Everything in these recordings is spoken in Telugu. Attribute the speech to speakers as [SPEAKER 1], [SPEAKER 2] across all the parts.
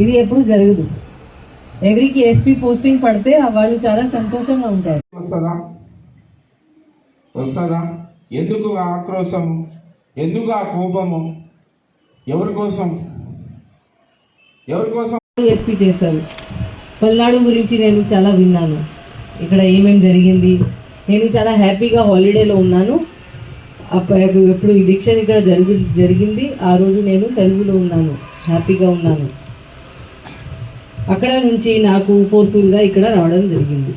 [SPEAKER 1] ఇది ఎప్పుడు జరగదు. ఎవరికి ఎస్పీ పోస్టింగ్ పడితే వాళ్ళు చాలా సంతోషంగా ఉంటారు.
[SPEAKER 2] వస్తుందా? వస్తుందా? ఎందుకు ఆక్రోశం? ఎందుకు ఆ కోపము? ఎవరి కోసం? ఎవరి కోసం?
[SPEAKER 1] ఎస్పీ చేశారు. పల్నాడు గురించి నేను చాలా విన్నాను. ఇక్కడ ఏమేమి జరిగింది? నేను చాలా హ్యాపీగా హాలిడేలో ఉన్నాను. అప్ప- ఎప్పుడు ఎలక్షన్ ఇక్కడ జరిగి జరిగింది. ఆ రోజు నేను సెలవులో ఉన్నాను. హ్యాపీగా ఉన్నాను. అక్కడ నుంచి నాకు ఫోర్స్ఫుల్గా ఇక్కడ రావడం జరిగింది.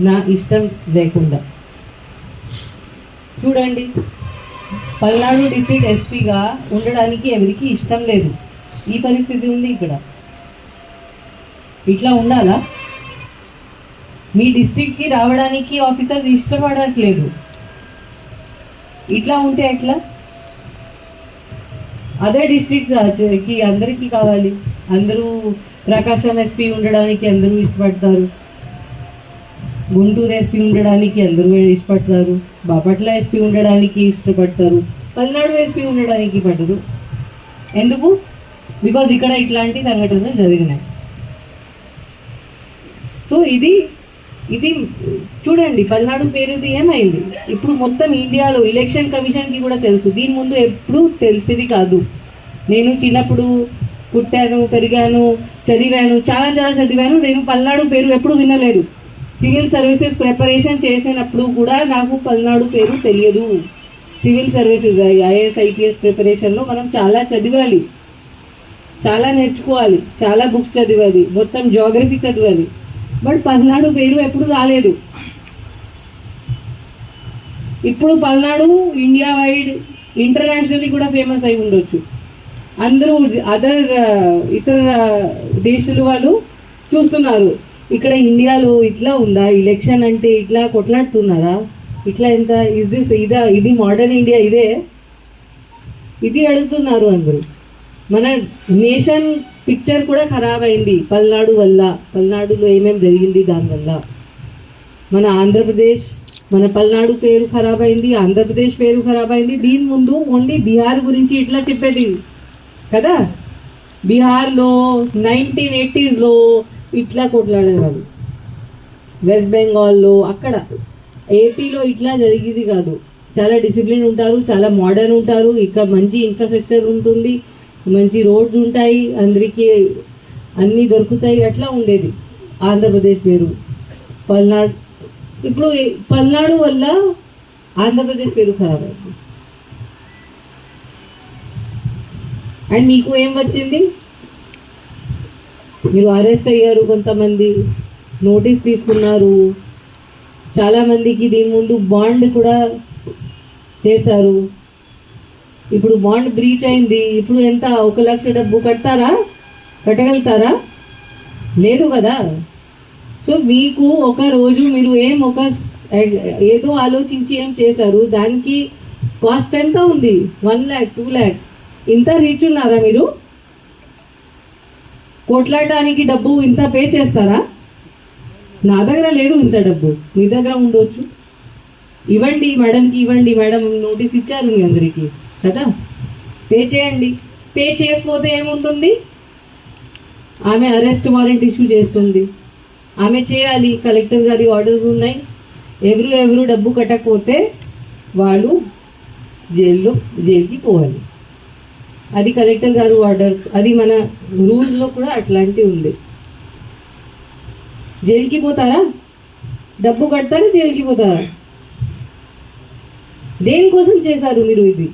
[SPEAKER 1] నా ఇష్టం లేకుండా. చూడండి. పల్నాడు డిస్ట్రిక్ట్ ఎస్పీగా ఉండడానికి ఎవరికి ఇష్టం లేదు. ఈ పరిస్థితి ఉంది ఇక్కడ. ఇట్లా ఉండాలా? మీ డిస్ట్రిక్ట్కి రావడానికి ఆఫీసర్స్ ఇష్టపడట్లేదు. ఇట్లా ఉంటే ఎట్లా? అదే డిస్ట్రిక్ట్స్కి అందరికీ కావాలి. అందరూ ప్రకాశం ఎస్పీ ఉండడానికి అందరూ ఇష్టపడతారు? గుంటూరు ఎస్పీ ఉండడానికి అందరూ ఇష్టపడతారు? బాపట్ల ఎస్పీ ఉండడానికి ఇష్టపడతారు? పల్నాడు ఎస్పీ ఉండడానికి పడరు. ఎందుకు? బికాజ్ ఇక్కడ ఇట్లాంటి సంఘటనలు జరిగినాయి. సో ఇది ఇది చూడండి పల్నాడు పేరుది ఏమైంది? ఇప్పుడు మొత్తం ఇండియాలో ఎలక్షన్ కమిషన్కి కూడా తెలుసు. దీని ముందు ఎప్పుడు తెలిసేది కాదు. నేను చిన్నప్పుడు పుట్టాను పెరిగాను చదివాను చాలా చాలా చదివాను. నేను పల్నాడు పేరు ఎప్పుడు వినలేదు. సివిల్ సర్వీసెస్ ప్రిపరేషన్ చేసినప్పుడు కూడా నాకు పల్నాడు పేరు తెలియదు. సివిల్ సర్వీసెస్ ఐఏఎస్ ఐపీఎస్ ప్రిపరేషన్లో మనం చాలా చదివాలి. చాలా నేర్చుకోవాలి. చాలా బుక్స్ చదివాలి. మొత్తం జోగ్రఫీ చదవాలి. బట్ పల్నాడు పేరు ఎప్పుడు రాలేదు. ఇప్పుడు పల్నాడు ఇండియా వైడ్ ఇంటర్నేషనల్లీ కూడా ఫేమస్ అయి ఉండొచ్చు. అందరూ అదర్ uh, ఇతర దేశాల వాళ్ళు చూస్తున్నారు. ఇక్కడ ఇండియాలో ఇట్లా ఉందా? ఎలక్షన్ అంటే ఇట్లా కొట్లాడుతున్నారా? ఇట్లా ఎంత ఇస్ దిస్ ఇదా ఇది మోడర్న్ ఇండియా ఇదే? ఇది అడుగుతున్నారు అందరూ. మన నేషన్ పిక్చర్ కూడా ఖరాబ్ అయింది. పల్నాడు వల్ల పల్నాడులో ఏమేమి జరిగింది దానివల్ల మన ఆంధ్రప్రదేశ్ మన పల్నాడు పేరు ఖరాబ్ అయింది ఆంధ్రప్రదేశ్ పేరు ఖరాబ్ అయింది. దీని ముందు ఓన్లీ బీహార్ గురించి ఇట్లా చెప్పేది. కదా? బీహార్లో నైన్టీన్ ఎయిటీస్లో ఇట్లా కొట్లాడేవారు వెస్ట్ బెంగాల్లో అక్కడ. ఏపీలో ఇట్లా జరిగేది కాదు. చాలా డిసిప్లిన్ ఉంటారు చాలా మోడర్న్ ఉంటారు. ఇక్కడ మంచి ఇన్ఫ్రాస్ట్రక్చర్ ఉంటుంది మంచి రోడ్స్ ఉంటాయి అందరికీ అన్నీ దొరుకుతాయి. అట్లా ఉండేది ఆంధ్రప్రదేశ్ పేరు. పల్నాడు ఇప్పుడు పల్నాడు వల్ల ఆంధ్రప్రదేశ్ పేరు ఖరాబ్ అయింది. అండ్ మీకు ఏం వచ్చింది? మీరు అరెస్ట్ అయ్యారు కొంతమంది. నోటీస్ తీసుకున్నారు. చాలా మందికి దీని ముందు బాండ్ కూడా చేశారు. ఇప్పుడు బాండ్ బ్రీచ్ అయింది. ఇప్పుడు ఎంత? ఒక లక్ష డబ్బు కడతారా? కట్టగలుగుతారా? లేదు కదా? సో మీకు ఒక రోజు మీరు ఏం ఒక ఏదో ఆలోచించి ఏం చేశారు? దానికి కాస్ట్ ఎంత ఉంది? వన్ ల్యాక్ టూ ల్యాక్ ఇంత రీచ్ ఉన్నారా మీరు? కొట్లాడడానికి డబ్బు ఇంత పే చేస్తారా? నా దగ్గర లేదు ఇంత డబ్బు. మీ దగ్గర ఉండొచ్చు. ఇవ్వండి మేడంకి ఇవ్వండి మేడం నోటీస్ ఇచ్చారు మీ అందరికీ. కదా? పే చేయండి. పే చేయకపోతే ఏముంటుంది? ఆమె అరెస్ట్ వారెంట్ ఇష్యూ చేస్తుంది. ఆమె చేయాలి. కలెక్టర్ గారి ఆర్డర్స్ ఉన్నాయి. ఎవరు ఎవరు డబ్బు కట్టకపోతే వాళ్ళు జైల్లో జైలుకి పోవాలి. అది కలెక్టర్ గారు ఆర్డర్స్ అది మన రూల్స్లో కూడా అట్లాంటివి ఉంది. జైలుకి పోతారా? డబ్బు కడతారా? జైలుకి పోతారా? దేనికోసం చేశారు మీరు ఇది?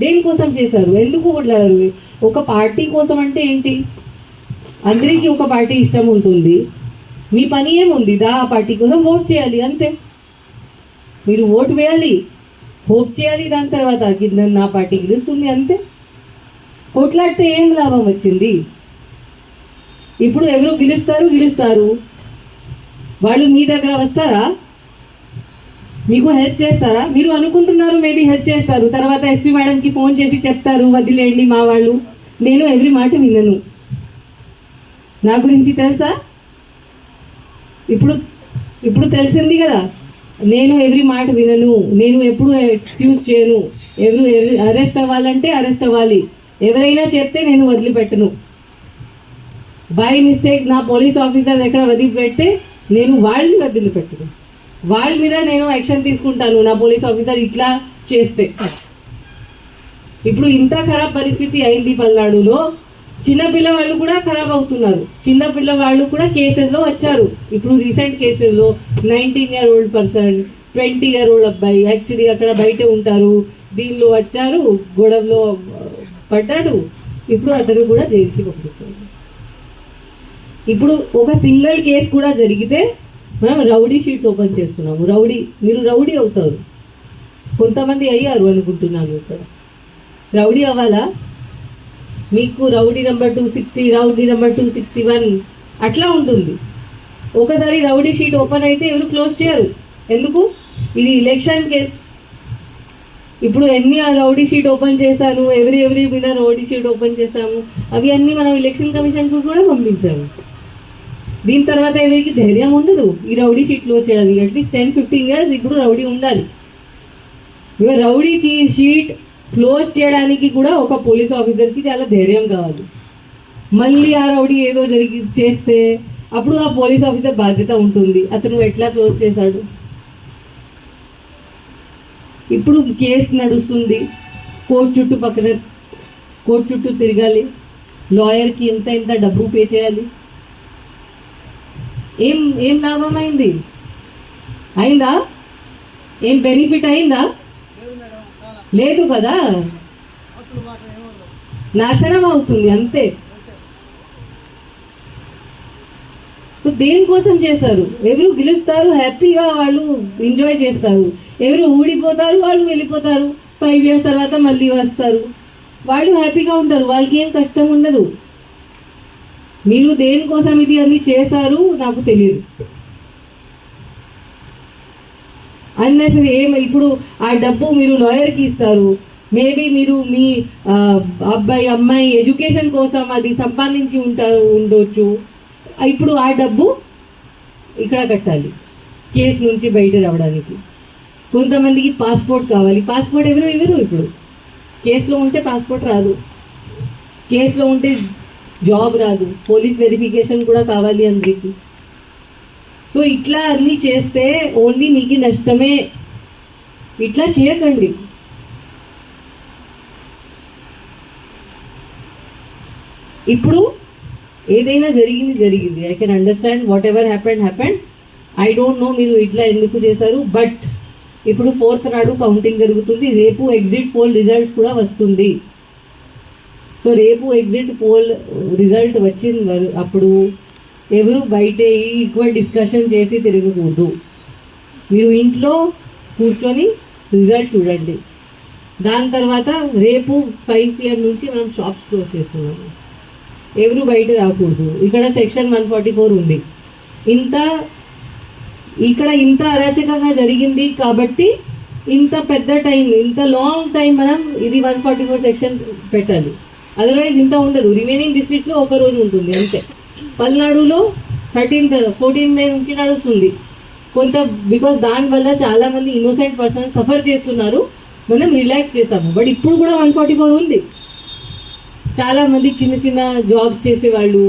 [SPEAKER 1] దేనికోసం చేశారు? ఎందుకు కొట్లాడారు? ఒక పార్టీ కోసం అంటే ఏంటి? అందరికీ ఒక పార్టీ ఇష్టం ఉంటుంది. మీ పని ఏముంది? దా ఆ పార్టీ కోసం ఓట్ చేయాలి అంతే. మీరు ఓటు వేయాలి. హోప్ చేయాలి దాని తర్వాత కింద నా పార్టీ గెలుస్తుంది అంతే. కొట్లాడితే ఏం లాభం వచ్చింది? ఇప్పుడు ఎవరు గెలుస్తారు గెలుస్తారు? వాళ్ళు మీ దగ్గర వస్తారా? మీకు హెల్ప్ చేస్తారా? మీరు అనుకుంటున్నారు మేబీ హెల్ప్ చేస్తారు. తర్వాత ఎస్పీ మేడంకి ఫోన్ చేసి చెప్తారు వదిలేయండి మా వాళ్ళు. నేను ఎవ్రీ మాట వినను. నా గురించి తెలుసా? ఇప్పుడు ఇప్పుడు తెలిసింది కదా. నేను ఎవ్రీ మాట వినను. నేను ఎప్పుడు ఎక్స్క్యూజ్ చేయను. ఎవరు అరెస్ట్ అవ్వాలంటే అరెస్ట్ అవ్వాలి. ఎవరైనా చెప్తే నేను వదిలిపెట్టను. బై మిస్టేక్ నా పోలీస్ ఆఫీసర్ ఎక్కడ వదిలిపెడితే నేను వాళ్ళని వదిలిపెట్టను. వాళ్ళ మీద నేను యాక్షన్ తీసుకుంటాను నా పోలీస్ ఆఫీసర్ ఇట్లా చేస్తే. ఇప్పుడు ఇంత ఖరాబ్ పరిస్థితి అయింది పల్నాడులో. చిన్న పిల్లవాళ్ళు కూడా ఖరాబ్ అవుతున్నారు. చిన్న పిల్లవాళ్ళు కూడా కేసెస్లో వచ్చారు. ఇప్పుడు రీసెంట్ కేసెస్లో nineteen year old person twenty year old అబ్బాయి యాక్చువల్లీ అక్కడ బయటే ఉంటారు. దీనిలో వచ్చారు గొడవలో పడ్డాడు. ఇప్పుడు అతను కూడా జైలుకి పంపించారు ఇప్పుడు ఒక సింగిల్ కేసు కూడా జరిగితే మనం రౌడీ షీట్స్ ఓపెన్ చేస్తున్నాము. రౌడీ మీరు రౌడీ అవుతారు. కొంతమంది అయ్యారు అనుకుంటున్నాను ఇక్కడ. రౌడీ అవ్వాలా? మీకు rowdy number two sixty rowdy number two sixty one అట్లా ఉంటుంది. ఒకసారి రౌడీ షీట్ ఓపెన్ అయితే ఎవరు క్లోజ్ చేయరు. ఎందుకు? ఇది ఎలక్షన్ కేస్ ఇప్పుడు ఎన్ని ఆ రౌడీ షీట్ ఓపెన్ చేశాను ఎవరి ఎవరి మీద రౌడీ షీట్ ఓపెన్ చేశాము అవి అన్ని మనం ఎలక్షన్ కమిషన్కు కూడా పంపించాము. దీని తర్వాత ఎవరికి ధైర్యం ఉండదు ఈ రౌడీ షీట్ క్లోజ్ చేయాలి. At least ten fifteen years ఇప్పుడు రౌడీ ఉండాలి. ఇక రౌడీ చీ- షీట్ క్లోజ్ చేయడానికి కూడా ఒక పోలీస్ ఆఫీసర్కి చాలా ధైర్యం కావాలి. మళ్ళీ ఆ రౌడీ ఏదో జరిగి చేస్తే అప్పుడు ఆ పోలీస్ ఆఫీసర్ బాధ్యత ఉంటుంది. అతను ఎట్లా క్లోజ్ చేశాడు? ఇప్పుడు కేసు నడుస్తుంది. కోర్టు చుట్టూ పక్కన కోర్టు చుట్టూ తిరగాలి. లాయర్కి ఇంత ఇంత డబ్బు పే చేయాలి. ఏం ఏం లాభం అయింది? అయిందా? ఏం బెనిఫిట్ అయిందా? లేదు కదా? నాశనం అవుతుంది అంతే. సో దేనికోసం చేశారు? ఎవరు గెలుస్తారు? హ్యాపీగా వాళ్ళు ఎంజాయ్ చేస్తారు. ఎవరు ఊడిపోతారు వాళ్ళు వెళ్ళిపోతారు. ఫైవ్ ఇయర్స్ తర్వాత మళ్ళీ వస్తారు. వాళ్ళు హ్యాపీగా ఉంటారు వాళ్ళకి ఏం కష్టం ఉండదు. మీరు దేనికోసం ఇది అన్ని చేశారు నాకు తెలియదు. అన్నెసరీ ఏం ఇప్పుడు ఆ డబ్బు మీరు లాయర్కి ఇస్తారు. మేబీ మీరు మీ అబ్బాయి అమ్మాయి ఎడ్యుకేషన్ కోసం అది సంపాదించి ఉంటారు ఉండొచ్చు. ఇప్పుడు ఆ డబ్బు ఇక్కడ కట్టాలి. కేసు నుంచి బయట రావడానికి. కొంతమందికి పాస్పోర్ట్ కావాలి. పాస్పోర్ట్ ఎవరు ఎవరు ఇప్పుడు. కేసులో ఉంటే పాస్పోర్ట్ రాదు. కేసులో ఉంటే జాబ్ రాదు. పోలీస్ వెరిఫికేషన్ కూడా కావాలి అందరికి. సో ఇట్లా అన్నీ చేస్తే ఓన్లీ మీకు నష్టమే. ఇట్లా చేయకండి. ఇప్పుడు ఏదైనా జరిగింది జరిగింది. I can understand whatever happened happened I don't know మీరు ఇట్లా ఎందుకు చేశారు బట్ ఇప్పుడు ఫోర్త్ నాడు కౌంటింగ్ జరుగుతుంది. రేపు ఎగ్జిట్ పోల్ రిజల్ట్స్ కూడా వస్తుంది. సో రేపు ఎగ్జిట్ పోల్ రిజల్ట్ వచ్చింది అప్పుడు ఎవరు బయట ఎక్కువ డిస్కషన్ చేసి తిరగకూడదు. మీరు ఇంట్లో కూర్చొని రిజల్ట్ చూడండి. దాని తర్వాత రేపు ఫైవ్ పిఎం నుంచి మనం షాప్స్ క్లోజ్ చేస్తున్నాము ఎవరు బయట రాకూడదు. ఇక్కడ సెక్షన్ వన్ ఫార్టీ ఫోర్ ఉంది. ఇంత ఇక్కడ ఇంత అరాచకంగా జరిగింది కాబట్టి ఇంత పెద్ద టైం ఇంత లాంగ్ టైం మనం ఇది వన్ ఫార్టీ ఫోర్ సెక్షన్ పెట్టాలి. అదర్వైజ్ ఇంత ఉండదు. రిమైనింగ్ డిస్ట్రిక్ట్స్లో ఒక రోజు ఉంటుంది అంతే. పల్నాడులో థర్టీన్త్ ఫోర్టీన్ మే నుంచి నడుస్తుంది. కొంత బికాస్ దానివల్ల చాలా మంది ఇన్నోసెంట్ పర్సన్ సఫర్ చేస్తున్నారు. మనం రిలాక్స్ చేసాము బట్ ఇప్పుడు కూడా వన్ ఫార్టీ ఫోర్ ఉంది. చాలామంది చిన్న చిన్న జాబ్స్ చేసే వాళ్ళు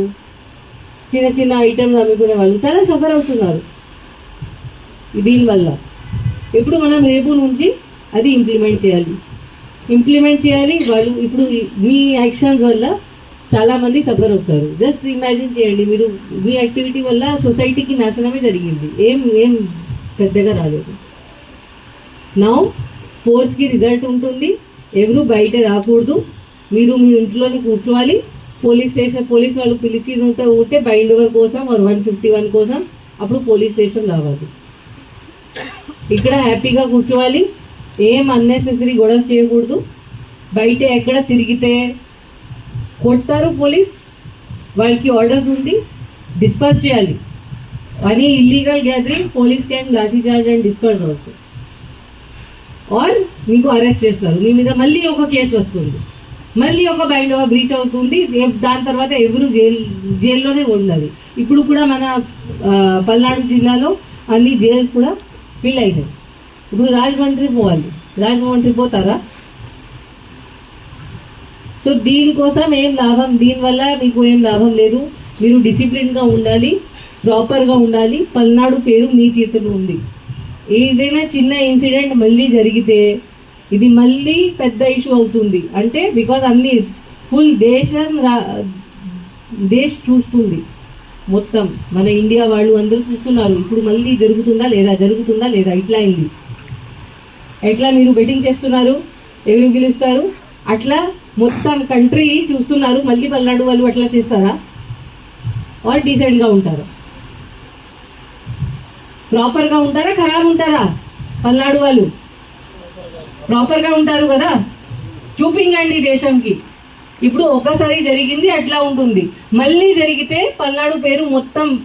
[SPEAKER 1] చిన్న చిన్న ఐటమ్స్ అమ్ముకునే వాళ్ళు చాలా సఫర్ అవుతున్నారు. దీనివల్ల ఇప్పుడు మనం రేపు నుంచి అది ఇంప్లిమెంట్ చేయాలి. ఇంప్లిమెంట్ చేయాలి వాళ్ళు ఇప్పుడు మీ యాక్షన్స్ వల్ల చాలామంది సఫర్ అవుతారు. జస్ట్ ఇమాజిన్ చేయండి మీరు మీ యాక్టివిటీ వల్ల సొసైటీకి నాశనమే జరిగింది. ఏం ఏం పెద్దగా రాలేదు. నౌ ఫోర్త్కి రిజల్ట్ ఉంటుంది. ఎవరు బయట రాకూడదు. మీరు మీ ఇంట్లోనే కూర్చోవాలి. పోలీస్ స్టేషన్ పోలీస్ వాళ్ళు పిలిచి ఉంటే ఉంటే బైండ్ ఓవర్ కోసం వన్ ఫిఫ్టీ వన్ కోసం అప్పుడు పోలీస్ స్టేషన్ రావాలి. ఇక్కడ హ్యాపీగా కూర్చోవాలి. ఏం అన్నెసెసరీ గొడవ చేయకూడదు. బయట ఎక్కడ తిరిగితే కొడతారు పోలీస్. వాళ్ళకి ఆర్డర్స్ ఉంది. డిస్పర్స్ చేయాలి. అని illegal gathering police can lathi charge and disperse అవచ్చు ఆర్ మీకు అరెస్ట్ చేస్తారు. మీ మీద మళ్ళీ ఒక కేసు వస్తుంది. మళ్ళీ ఒక బైండ్ బ్రీచ్ అవుతుంది. దాని తర్వాత ఎవరు జైలు జైల్లోనే ఉండాలి ఇప్పుడు కూడా మన పల్నాడు జిల్లాలో అన్ని జైల్స్ కూడా ఫీల్ అయినాయి ఇప్పుడు రాజమండ్రి పోవాలి. రాజమండ్రి పోతారా? సో దీనికోసం ఏం లాభం? దీనివల్ల మీకు ఏం లాభం లేదు. మీరు డిసిప్లిన్గా ఉండాలి ప్రాపర్గా ఉండాలి. పల్నాడు పేరు మీ చేతిలో ఉంది. ఏదైనా చిన్న ఇన్సిడెంట్ మళ్ళీ జరిగితే ఇది మళ్ళీ పెద్ద ఇష్యూ అవుతుంది. అంటే బికాజ్ అన్ని ఫుల్ దేశం రా- దేశ్ చూస్తుంది. మొత్తం మన ఇండియా వాళ్ళు అందరూ చూస్తున్నారు. ఇప్పుడు మళ్ళీ జరుగుతుందా లేదా? జరుగుతుందా లేదా? ఇట్లా అయింది. ఎట్లా మీరు బెట్టింగ్ చేస్తున్నారు? ఎవరు గెలుస్తారు? అట్లా మొత్తం కంట్రీ చూస్తున్నారు. మళ్ళీ పల్నాడు వాళ్ళు అట్లా చేస్తారా? ఆర్ డీసెంట్గా ఉంటారా. ప్రాపర్గా ఉంటారా? ఖరాబ్ ఉంటారా? పల్నాడు వాళ్ళు? ప్రాపర్గా ఉంటారు కదా? చూపించండి దేశంకి. ఇప్పుడు ఒకసారి జరిగింది అట్లా ఉంటుంది. మళ్ళీ జరిగితే పల్నాడు పేరు మొత్తం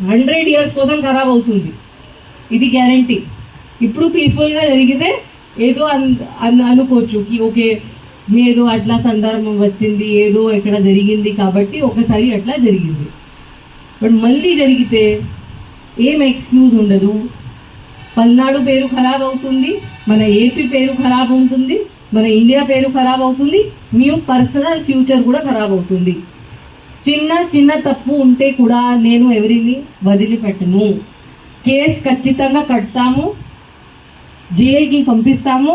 [SPEAKER 1] హండ్రెడ్ ఇయర్స్ కోసం ఖరాబ్ అవుతుంది. ఇది గ్యారంటీ ఇప్పుడు పీస్ఫుల్గా జరిగితే ఏదో అన్- అనుకోవచ్చు. ఓకే ఏదో అట్లా సందర్భం వచ్చింది ఏదో ఇక్కడ జరిగింది కాబట్టి ఒకసారి అట్లా జరిగింది. బట్ మళ్ళీ జరిగితే ఏం ఎక్స్క్యూజ్ ఉండదు. పల్నాడు పేరు ఖరాబ్ అవుతుంది మన ఏపీ పేరు ఖరాబ్ ఉంటుంది. మన ఇండియా పేరు ఖరాబ్ అవుతుంది మీ పర్సనల్ ఫ్యూచర్ కూడా ఖరాబ్ అవుతుంది. చిన్న చిన్న తప్పు ఉంటే కూడా నేను ఎవరిని వదిలిపెట్టను. కేస్ ఖచ్చితంగా కడతాము జైలుకి పంపిస్తాము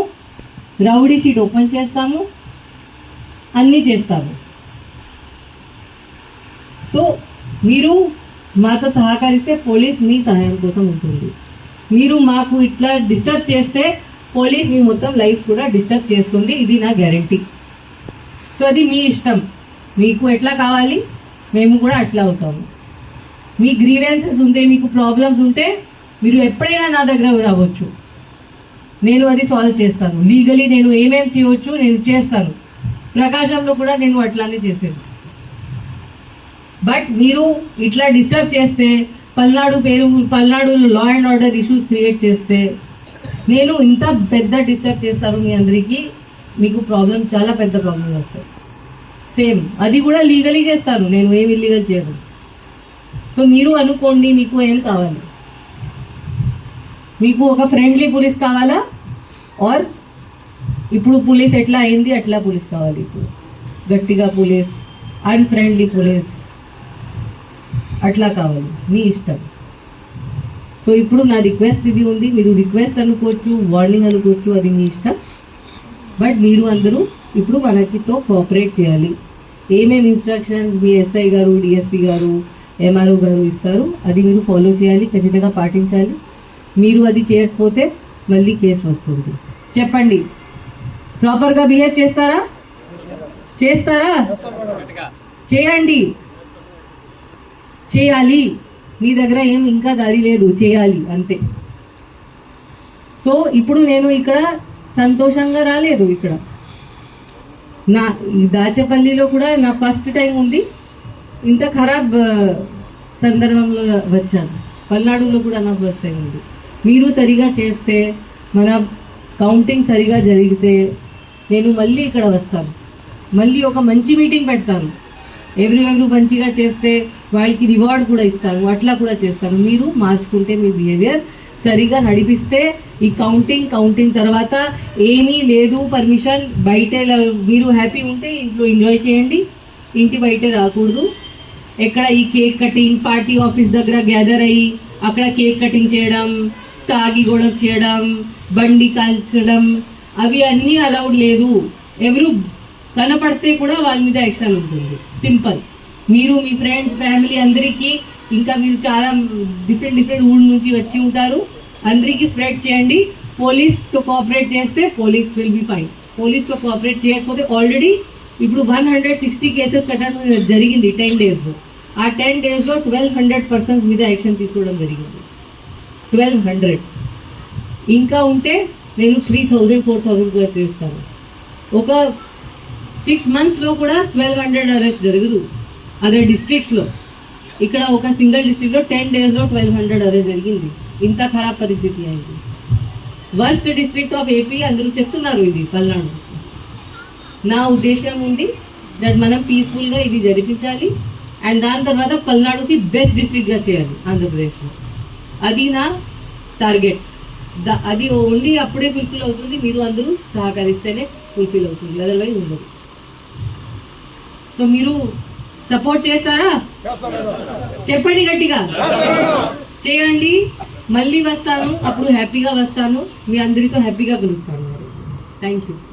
[SPEAKER 1] రౌడీ షీట్ ఓపెన్ చేస్తాము అన్నీ చేస్తాము. సో మీరు మాతో సహకరిస్తే పోలీస్ మీ సహాయం కోసం ఉంటుంది. మీరు మాకు ఇట్లా డిస్టర్బ్ చేస్తే పోలీస్ మీ మొత్తం లైఫ్ కూడా డిస్టర్బ్ చేస్తుంది ఇది నా గ్యారంటీ. సో అది మీ ఇష్టం. మీకు ఎట్లా కావాలి మేము కూడా అట్లా అవుతాము. మీ గ్రీవెన్సెస్ ఉంటే మీకు ప్రాబ్లమ్స్ ఉంటే మీరు ఎప్పుడైనా నా దగ్గర రావచ్చు. నేను అది సాల్వ్ చేస్తాను. లీగలీ నేను ఏమేమి చేయవచ్చు నేను చేస్తాను. ప్రకాశంలో కూడా నేను అట్లానే చేసేది. బట్ మీరు ఇట్లా డిస్టర్బ్ చేస్తే పల్నాడు పేరు పల్నాడులో law and order issues create చేస్తే నేను ఇంత పెద్ద డిస్టర్బ్ చేస్తాను మీ అందరికీ మీకు ప్రాబ్లం చాలా పెద్ద ప్రాబ్లం వస్తాయి. సేమ్ అది కూడా లీగలీ చేస్తారు. నేను ఏం ఇల్లీగల్ చేయను. సో మీరు అనుకోండి మీకు ఏం కావాలి? మీకు ఒక ఫ్రెండ్లీ పోలీస్ కావాలా? ఆర్ ఇప్పుడు పోలీస్ ఎట్లా అయింది అట్లా పోలీస్ కావాలి ఇప్పుడు. గట్టిగా పోలీస్ అన్ఫ్రెండ్లీ పోలీస్ అట్లా కావాలి. మీ ఇష్టం. సో ఇప్పుడు నా రిక్వెస్ట్ ఇది ఉంది. మీరు రిక్వెస్ట్ అనుకోవచ్చు వార్నింగ్ అనుకోవచ్చు అది మీ ఇష్టం. బట్ మీరు అందరూ ఇప్పుడు మనకితో కోఆపరేట్ చేయాలి. ఏమేమి ఇన్స్ట్రక్షన్స్ మీ ఎస్ఐ గారు డిఎస్పి గారు ఎంఆర్ఓ గారు ఇస్తారు అది మీరు ఫాలో చేయాలి ఖచ్చితంగా పాటించాలి. మీరు అది చేయకపోతే మళ్ళీ కేసు వస్తుంది. చెప్పండి. ప్రాపర్గా బిహేవ్ చేస్తారా? చేస్తారా? చేయండి. చేయాలి. మీ దగ్గర ఏం ఇంకా దారి లేదు చేయాలి అంతే. సో ఇప్పుడు నేను ఇక్కడ సంతోషంగా రాలేదు ఇక్కడ. నా దాచపల్లిలో కూడా నా ఫస్ట్ టైం ఉంది. ఇంత ఖరాబ్ సందర్భంలో వచ్చాను. పల్నాడులో కూడా నా ఫస్ట్ టైం ఉంది. మీరు సరిగా చేస్తే మన కౌంటింగ్ సరిగా జరిగితే నేను మళ్ళీ ఇక్కడ వస్తాను. మళ్ళీ ఒక మంచి మీటింగ్ పెడతాను. ఎవ్రీ ఎవరు మంచిగా చేస్తే వాళ్ళకి రివార్డ్ కూడా ఇస్తాను అట్లా కూడా చేస్తాను మీరు మార్చుకుంటే మీ బిహేవియర్ సరిగా నడిపిస్తే ఈ కౌంటింగ్ కౌంటింగ్ తర్వాత ఏమీ లేదు పర్మిషన్ బయట మీరు హ్యాపీ ఉంటే ఇంట్లో ఎంజాయ్ చేయండి. ఇంటి బయటే రాకూడదు. ఎక్కడ ఈ కేక్ కటింగ్ పార్టీ ఆఫీస్ దగ్గర గ్యాదర్ అయ్యి అక్కడ కేక్ కటింగ్ చేయడం తాగి గొడవ చేయడం బండి కాల్చడం అవి అన్నీ అలౌడ్ లేదు. ఎవరు కనపడితే కూడా వాళ్ళ మీద యాక్షన్ ఉంటుంది. సింపుల్ మీరు మీ ఫ్రెండ్స్ ఫ్యామిలీ అందరికీ ఇంకా మీరు చాలా డిఫరెంట్ డిఫరెంట్ ఊళ్ళ నుంచి వచ్చి ఉంటారు. అందరికీ స్ప్రెడ్ చేయండి. పోలీస్తో కోఆపరేట్ చేస్తే పోలీస్ విల్ బి ఫైన్ పోలీస్తో కోఆపరేట్ చేయకపోతే ఆల్రెడీ ఇప్పుడు వన్ హండ్రెడ్ సిక్స్టీ కేసెస్ కట్టడం జరిగింది టెన్ డేస్లో ఆ టెన్ డేస్లో ట్వెల్వ్ హండ్రెడ్ పర్సన్స్ మీద యాక్షన్ తీసుకోవడం జరిగింది. ట్వెల్వ్ హండ్రెడ్ ఇంకా ఉంటే నేను త్రీ థౌజండ్ ఫోర్ థౌజండ్ కూడా చేస్తాను. ఒక సిక్స్ మంత్స్లో కూడా ట్వెల్వ్ హండ్రెడ్ అరెస్ట్ జరగదు. అదర్ డిస్ట్రిక్ట్స్లో ఇక్కడ ఒక సింగిల్ డిస్ట్రిక్ట్లో టెన్ డేస్లో ట్వెల్వ్ హండ్రెడ్ అరెస్ట్ జరిగింది. ఇంత ఖరాబ్ పరిస్థితి అయింది. వర్స్ట్ డిస్ట్రిక్ట్ ఆఫ్ ఏపీ అందరూ చెప్తున్నారు ఇది పల్నాడు. నా ఉద్దేశం ఉంది దట్ మనం పీస్ఫుల్గా ఇది జరిపించాలి. అండ్ దాని తర్వాత పల్నాడుకి బెస్ట్ డిస్ట్రిక్ట్గా చేయాలి ఆంధ్రప్రదేశ్లో. అది నా టార్గెట్ అది ఓన్లీ అప్పుడే ఫుల్ఫిల్ అవుతుంది. మీరు అందరూ సహకరిస్తేనే ఫుల్ఫిల్ అవుతుంది. అదర్వైజ్ ఉండదు. సో మీరు సపోర్ట్ చేస్తారా? చెప్పండి గట్టిగా. చేయండి. మళ్ళీ వస్తాను. అప్పుడు హ్యాపీగా వస్తాను. మీ అందరితో హ్యాపీగా కలుస్తాను. Thank you.